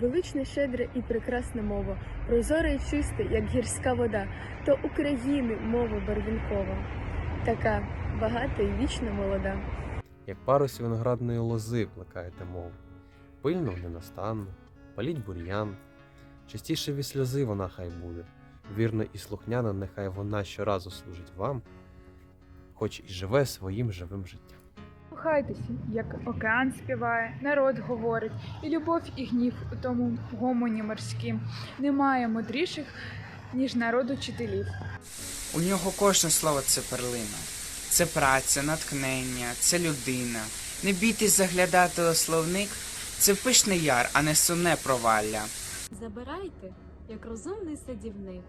велична, щедра і прекрасна мова, прозора і чиста, як гірська вода, то України мова барвінкова, така багата і вічно молода. Як парус виноградної лози плекаєте мову, пильно ненастанно, паліть бур'ян, частіше від сльози вона хай буде, вірно і слухняна, нехай вона щоразу служить вам, хоч і живе своїм живим життям. Кохайтеся, як океан співає, народ говорить, і любов, і гнів у тому гомоні морськім. Немає мудріших, ніж народ учителів. У нього кожне слово це перлина. Це праця, натхнення, це людина. Не бійтесь заглядати у словник, це пишний яр, а не сумне провалля. Забирайте, як розумний садівник,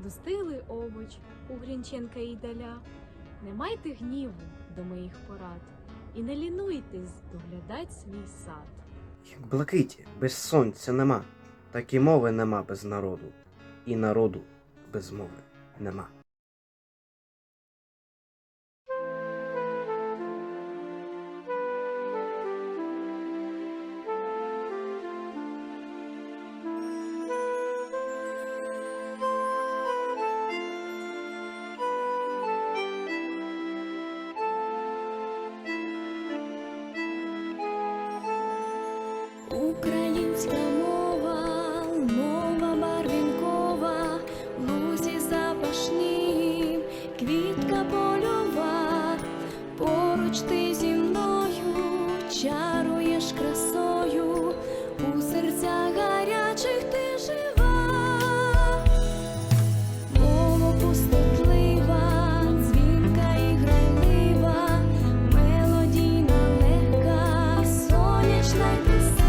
достиглий овоч у Грінченка і Даля. Не майте гніву до моїх порад, і не лінуйтесь доглядать свій сад. Як блакиті без сонця нема, так і мови нема без народу, і народу без мови нема. Українська мова, мова барвінкова, лузі запашні, квітка польова, поруч ти зі мною чаруєш красою, у серцях гарячих ти жива, мова пустотлива, дзвінка і грайлива, мелодійна легка, сонячна й.